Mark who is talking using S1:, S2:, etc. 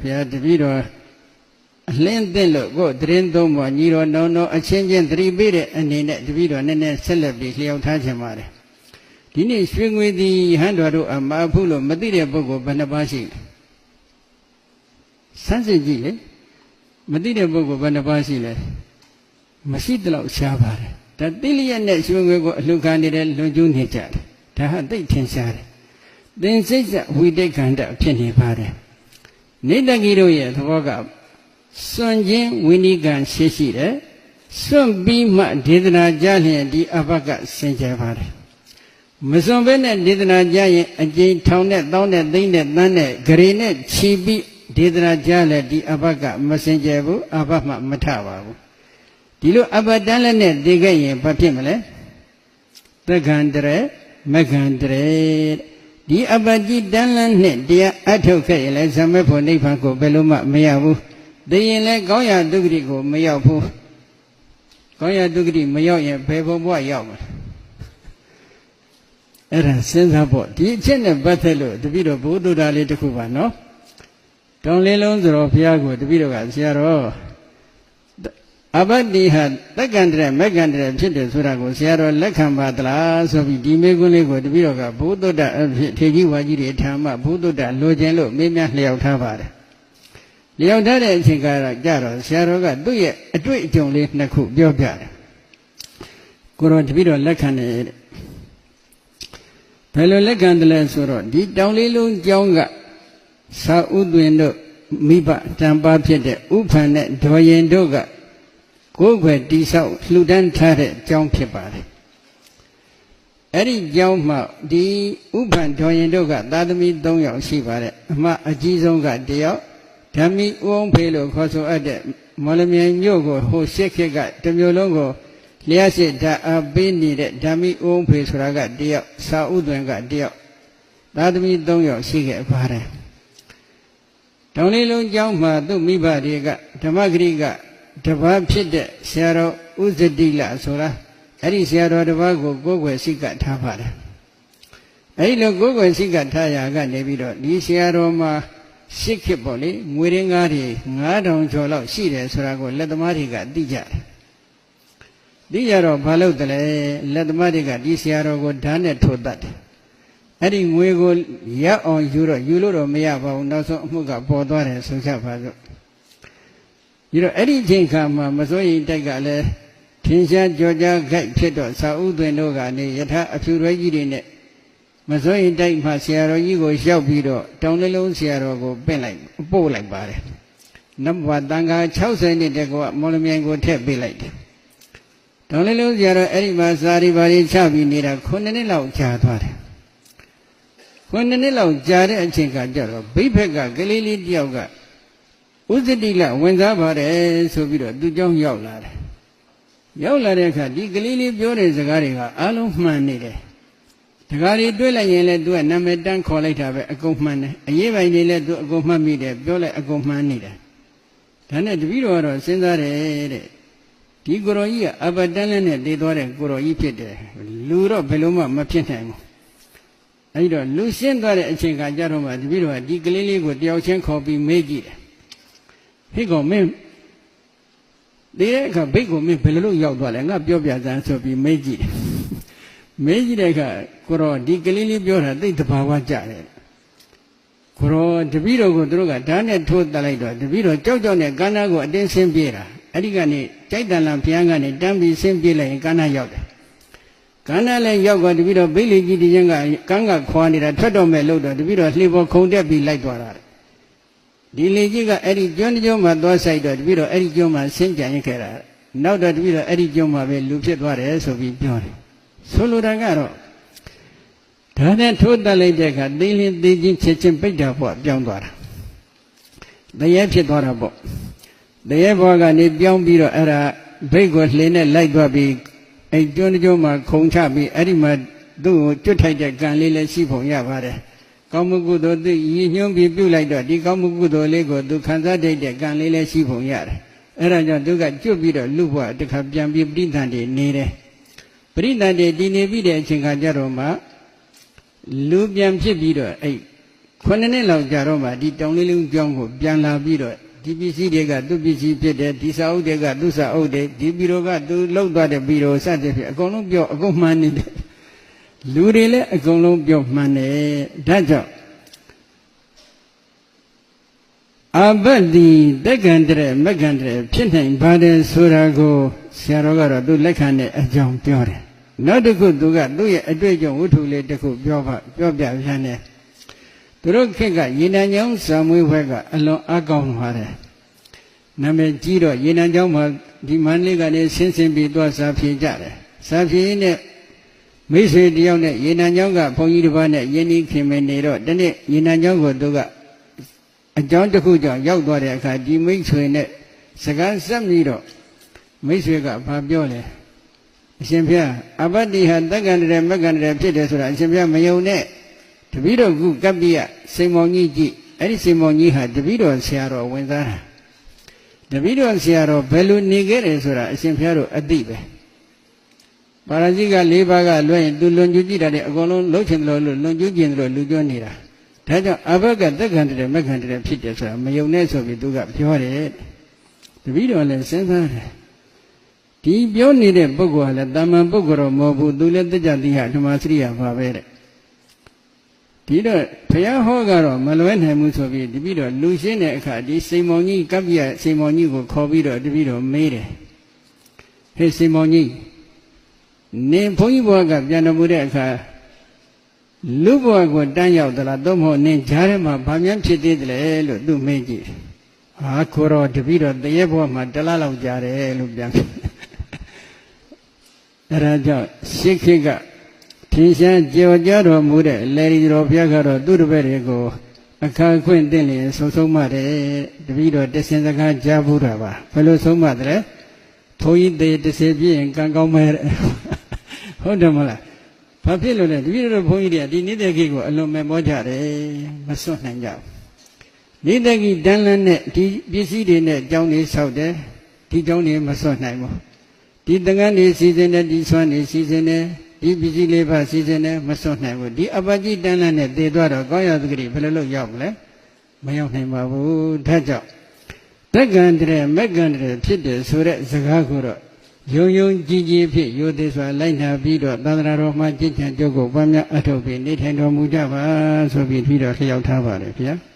S1: ဘုရားတပည့်တော်အလင်းသိလို့ကိုယ်တရင်သုံးပေါ်ညီတော်နောင်တော်အချင်းချင်းသတိပေးတဲ့အနေနဲ့တပည့်တော်နည်းနည်းဆက်လက်ပြီးလျှောက်ထားခြင်းပါတယ်ဒီနေ့ရွှေငွေသည်ဟန်တော်တို့အမှားဖုလို့မသိတဲ့ပုဂ္ဂိုလ်ဘယ်နှပါးရှိလဲစမ်းစစ်ကြည့်လေမသိတဲ့ပုဂ္ဂိုလ်ဘယ်နှပါးရှိလဲမရှိတလို့ရှားပါတယ်ဒါတိလျက်နဲ့ရွှေငွေကိုအလှခံနေတဲ့လွန်ကျူးနေကြတယ်ဒါဟာသိထင်ရှားတယ်သင်စိတ်စဝိတိတ်ခန္ဓာဖြစ်နေပါတယ် နေတကီတို့ရဲ့သဘောကစွန့်ခြင်းဝိနိကံရှိရှိတယ်စွန့်ပြီးမှဒေသနာကြလျင်ဒီအဘကစင်ကြယ်ပါတယ်မစွန့်ဘဲနဲ့ဒေသနာကြရင်အကျဉ်ထောင်နဲ့တောင်းနဲ့သိမ့်နဲ့တန်းနဲ့ဂရေနဲ့ခြီးပြီးဒေသနာကြလဲဒီအဘကမစင်ကြယ်ဘူးအဘမှမထပါဘူးဒီလိုအဘတန်းလည်းနဲ့သိခဲ့ရင်ဘာဖြစ်မလဲသက္ကံတရမက္ကံတရ ဒီအပတိတန်လန်းနဲ့တရားအထုတ်ခဲ့ရင်လည်းဇမေဖို့နိဗ္ဗာန်ကိုဘယ်လို့မှမရဘူးသိရင်လည်းကောင်းရာဒုက္ခတိကိုမရောက်ဘူးကောင်းရာဒုက္ခတိမရောက်ရင်ဘယ်ဘုံဘဝရောက်မလဲအဲ့ဒါစဉ်းစားဖို့ဒီအချက်နဲ့ပတ်သက်လို့တပည့်တော်ဘုဒ္ဓတာလေးတစ်ခုပါနော်တောင်းလေးလုံးဆိုတော့ဘုရားကိုတပည့်တော်ကဆရာတော် အဘတိဟတက္ကန္တရမက္ကန္တရဖြစ်တယ်ဆိုတာကိုဆရာတော်လက်ခံပါသလားဆိုပြီးဒီမေကွန်းလေးကိုတပည့်တော်ကဘုဒ္ဓတအဖြစ်ထေကြီးဝါကြီးတွေထာမဘုဒ္ဓတလိုချင်လို့မေးမြန်းလျှောက်ထားပါတယ်လျှောက်ထားတဲ့အချိန်ကတော့ကြတော့ဆရာတော်ကသူ့ရဲ့အတွေ့အကြုံလေးနှစ်ခုပြောပြတယ်ကိုရောတပည့်တော်လက်ခံတယ်တဲ့ဘယ်လိုလက်ခံတယ်လဲဆိုတော့ဒီတောင်လေးလုံးကျောင်းကသာဥသွင်တို့မိဘတံပါဖြစ်တဲ့ဥဖန်နဲ့ဒေါ်ရင်တို့က ကိုယ်ွယ်တိဆောက်လှူဒန်းထားတဲ့ကျောင်းဖြစ်ပါတယ်အဲ့ဒီကျောင်းမှာဒီဥပ္ပန်ဒေါ်ရင်တို့ကသာသမီ3ယောက်ရှိပါတယ်အမအကြီးဆုံးကတယောက်ဓမ္မီဥအောင်ဖေးလို့ခေါ်ဆိုအပ်တဲ့မော်လမြိုင်မြို့ကိုဟိုရှစ်ခေတ်ကတမျိုးလုံးကိုလျှက်စစ်ဓာတ်အားပေးနေတဲ့ဓမ္မီဥအောင်ဖေးဆိုတာကတယောက်စာဥသွင်ကတယောက်သာသမီ3ယောက်ရှိခဲ့ပါတယ်တောင်လေးလုံးကျောင်းမှာသူ့မိဘတွေကဓမ္မဂရိက တပါးဖြစ်တဲ့ဆရာတော်ဥဇတိလဆိုတာအဲ့ဒီဆရာတော်တပါးကိုကိုယ်ွယ်စိတ်ကထားပါတယ်အဲ့ဒီလိုကိုယ်ွယ်စိတ်ကထားရာကနေပြီးတော့ဒီဆရာတော်မှာရှစ်ခေတ်ပေါ့လေငွေရင်းကားတွေ9000ကျော်လောက်ရှိတယ်ဆိုတာကိုလက်သမားတွေကသိကြတယ်သိကြတော့ဘာလို့တလဲလက်သမားတွေကဒီဆရာတော်ကိုဓာတ်နဲ့ထိုးတတ်တယ်အဲ့ဒီငွေကိုရအောင်ယူတော့ယူလို့တော့မရပါဘူးနောက်ဆုံးအမှုကပေါ်သွားတယ်ဆိုကြပါစို့ ဒီတော့အဲ့ဒီအချိန်ခါမှာမစိုးရိမ်တိုက်ကလည်းထင်ရှားကြောကြားခိုက်ဖြစ်တော့သာဥသွင်တို့ကနေယထာအဖြူရွဲကြီးတွေနဲ့မစိုးရိမ်တိုက်မှာဆရာတော်ကြီးကိုရောက်ပြီးတော့တောင်လေးလုံးဆရာတော်ကိုပင့်လိုက်ပို့လိုက်ပါတယ်နဘဝတန်ခါ60နှစ်တကွမော်လမြိုင်ကိုထည့်ပေးလိုက်တယ်တောင်လေးလုံးဆရာတော်အဲ့ဒီမှာစာရီပါရီချပြီးနေတာ9နှစ်လောက်ကြာသွားတယ်9နှစ်လောက်ကြာတဲ့အချိန်ကကြတော့ဘိဖက်ကကလေးလေးတယောက်က ဥစ္စတိလဝင်စားပါတယ်ဆိုပြီးတော့သူเจ้าရောက်လာတယ်ရောက်လာတဲ့အခါဒီကလေးလေးပြောတဲ့စကားတွေကအားလုံးမှန်နေတယ်တကားတွေတွေ့လိုက်ရင်လည်းသူကနာမည်တန်းခေါ်လိုက်တာပဲအကုန်မှန်တယ်အရေးပိုင်တွေလည်းသူအကုန်မှတ်မိတယ်ပြောလိုက်အကုန်မှန်နေတယ်ဒါနဲ့တပည့်တော်ကတော့စဉ်းစားတယ်တဲ့ဒီကိုရောကြီးကအဘတန်းလည်းနဲ့တည်သွားတဲ့ကိုရောကြီးဖြစ်တယ်လူတော့ဘယ်လိုမှမဖြစ်နိုင်ဘူးအဲဒီတော့လူရှင်းသွားတဲ့အချိန်ကကြတော့မှတပည့်တော်ကဒီကလေးလေးကိုတယောက်ချင်းခေါ်ပြီးမေးကြည့်တယ် ဟိကောင်မင်းဒီတဲ့အခါဘိတ်ကိုမင်းဘယ်လိုလုပ်ရောက်သွားလဲငါပြောပြစမ်းဆိုပြီးမေးကြည့်တယ်မေးကြည့်တဲ့အခါကိုရောဒီကလေးလေးပြောတာသိတဘာဝကြတယ်ကိုရောတပည့်တော်ကိုတို့ကဓာတ်နဲ့ထိုးတက်လိုက်တော့တပည့်တော်ကြောက်ကြောက်နဲ့ကန္နာကိုအတင်းဆင်းပြေးတာအဲ့ဒီကနေကြိုက်တန်လန်ဘုရားကနေတန်းပြီးဆင်းပြေးလိုက်ရင်ကန္နာရောက်တယ်ကန္နာလည်းရောက်တော့တပည့်တော်ဘိတ်လေးကြီးတည်းချင်းကကန်းကခွာနေတာထွက်တော့မဲ့လို့တော့တပည့်တော်လှေပေါ်ခုန်တက်ပြီးလိုက်သွားတာ ဒီလေကြီးကအဲ့ဒီကျွန်းကျွန်းမှာသွားဆိုင်တော့တပည့်တော်အဲ့ဒီကျွန်းမှာဆင်းကြံရခဲ့တာနောက်တော့တပည့်တော်အဲ့ဒီကျွန်းမှာပဲလူဖြစ်သွားတယ်ဆိုပြီးပြောတယ်ဆိုလိုတာကတော့ဒါနဲ့ထိုးတက်လိုက်တဲ့အခါသိလင်းသိချင်းချက်ချင်းပိတ်တာပေါ့ပြောင်းသွားတာတရေဖြစ်သွားတာပေါ့တရေဘွားကနေပြောင်းပြီးတော့အဲ့ဒါဘိတ်ကိုလှေနဲ့လိုက်သွားပြီးအဲ့ကျွန်းကျွန်းမှာခုံချပြီးအဲ့ဒီမှာသူ့ကိုကျွတ်ထိုက်တဲ့ကံလေးလည်းရှိပုံရပါတယ် ကောင်းမှုကုသိုလ်သိရည်ညွှန်းပြီးပြုလိုက်တော့ဒီကောင်းမှုကုသိုလ်လေးကိုသူခံစားတတ်တဲ့ကံလေးလည်းရှိပုံရတယ်အဲ့ဒါကြောင့်သူကကျွတ်ပြီးတော့လူ့ဘဝတစ်ခါပြန်ပြီးပြိဋ္ဌာန်တွေနေတယ်ပရိသတ်တွေတည်နေပြီးတဲ့အချိန်ခါကျတော့မှလူပြန်ဖြစ်ပြီးတော့အဲ့ခုနှစ်နှစ်လောက်ကြာတော့မှဒီတောင်လေးလုံးကျောင်းကိုပြန်လာပြီးတော့ဒီပစ္စည်းတွေကသူ့ပစ္စည်းဖြစ်တယ်ဒီစာအုပ်တွေကသူ့စာအုပ်တွေဒီဘီရိုကသူလောက်သွားတဲ့ဘီရိုစသဖြင့်အကုန်လုံးပြောအကုန်မှန်နေတယ် လူတွေလည်းအကုန်လုံးပြောမှန်တယ်ဒါကြောင့်အဘတ်ဒီတက္ကံတရမက္ကံတရဖြစ်နိုင်ပါတယ်ဆိုတာကိုဆရာတော်ကတော့သူလက်ခံတဲ့အကြောင်းပြောတယ်နောက်တစ်ခုသူကသူ့ရဲ့အတွေ့အကြုံဝတ္ထုလေးတစ်ခုပြောပါပြောပြပြန်တယ်သူတို့ခေတ်ကရေနံချောင်းဇာမွေးဘက်ကအလွန်အကောင်းပါတယ်နာမည်ကြီးတော့ရေနံချောင်းမှာဒီမန္တလေးကနေဆင်းဆင်းပြီးသွားစာဖြေကြတယ်စာဖြေနဲ့ မိတ်ဆွေတယောက်နဲ့ရေနံချောင်းကဘုန်းကြီးတစ်ပါးနဲ့ယင်းဤခင်မနေတော့ဒီနေ့ရေနံချောင်းကိုသူကအကြောင်းတစ်ခုကြောင့်ရောက်သွားတဲ့အခါဒီမိတ်ဆွေနဲ့စကားဆက်ပြီးတော့မိတ်ဆွေကဘာပြောလဲအရှင်ဘုရားအပတ္တိဟာတက္ကန္တရမက္ကန္တရဖြစ်တယ်ဆိုတာအရှင်ဘုရားမယုံနဲ့တပည့်တော်ကုကပ္ပိယစိန်မောင်ကြီးကြည့်အဲ့ဒီစိန်မောင်ကြီးဟာတပည့်တော်ဆရာတော်ဝင်သားတာတပည့်တော်ဆရာတော်ဘယ်လိုနေခဲ့တယ်ဆိုတာအရှင်ဘုရားတို့အသိပဲ ပါရဇိက၄ပါးကလွှဲရင်သူလွန်ကျူးကြည့်တာတွေအကုန်လုံးလှုပ်ချင်တယ်လို့လွန်ကျူးကျင်တယ်လို့လူပြောနေတာဒါကြောင့်အဘကတက္ကန္တရမက္ကန္တရဖြစ်တယ်ဆိုတာမယုံနဲ့ဆိုပြီးသူကပြောတယ်တပည့်တော်လည်းစဉ်းစားတယ်ဒီပြောနေတဲ့ပုဂ္ဂိုလ်ကလည်းတာမန်ပုဂ္ဂိုလ်တော့မဟုတ်ဘူးသူလည်းတကြတိဟဓမ္မစရိယပါပဲတဲ့ဒီတော့ဘုရားဟောကတော့မလွဲနိုင်ဘူးဆိုပြီးတပည့်တော်လူရှင်းတဲ့အခါဒီစိန်မောင်ကြီးကပ္ပိယစိန်မောင်ကြီးကိုခေါ်ပြီးတော့တပည့်တော်မေးတယ်ဟေးစိန်မောင်ကြီး နင်ဘုန်းကြီးဘုရားကပြန်တော်မူတဲ့အခါလူဘဝကိုတန်းရောက်သလားသို့မဟုတ်နင်ဂျားထဲမှာဗာမြန်ဖြစ်သေးတယ်လို့သူမေးကြည့်ဟာကိုတော့တပည့်တော်တရေဘဝမှာတလားလောက်ကြာတယ်လို့ပြန်အဲ့ဒါကြောင့်ရှစ်ခေတ်ကထင်ရှားကြော်ကြတော်မူတဲ့လေရီတော်ဘုရားကတော့သူ့တပည့်တွေကိုအခါခွင့်တင်လျင်ဆုံးဆုံးမတယ်တပည့်တော်တဆင်စကားကြားဘူးတာပါဘယ်လိုဆုံးမတယ်ဘုန်းကြီးတေတစ်စေပြည့်ရင်ကံကောင်းမယ် ဟုတ်တယ်မလားဘာဖြစ်လို့လဲတပည့်တော်ဘုန်းကြီးတွေကဒီနေတဲ့ခေတ်ကိုအလွန်မဲ့မောကြတယ်မစွန့်နိုင်ကြဘူးနေတဲ့ကိတန်းလန်းနဲ့ဒီပစ္စည်းတွေနဲ့အကြောင်းလေးဆောက်တယ်ဒီအကြောင်းလေးမစွန့်နိုင်ဘူးဒီတငန်းတွေစီစဉ်တယ်ဒီဆွမ်းတွေစီစဉ်တယ်ဒီပစ္စည်းလေးပါစီစဉ်တယ်မစွန့်နိုင်ဘူးဒီအပကြီးတန်းလန်းနဲ့တည်သွားတော့ကောင်းရသတိဘယ်လိုလုပ်ရောက်မလဲမရောက်နိုင်ပါဘူးဒါကြောင့်တက္ကံတည်းမက္ကံတည်းဖြစ်တယ်ဆိုတဲ့စကားကိုတော့ ယုံယုံကြည်ကြည်ဖြစ်ရိုသေစွာလိုက်နာပြီးတော့သန္တရာတော်မှာကြည်ချံကြုတ်ကိုပွားများအထောက်ပြီးနေထိုင်တော်မူကြပါဆိုပြီးပြီးတော့လျှောက်ထားပါတယ်ဗျာ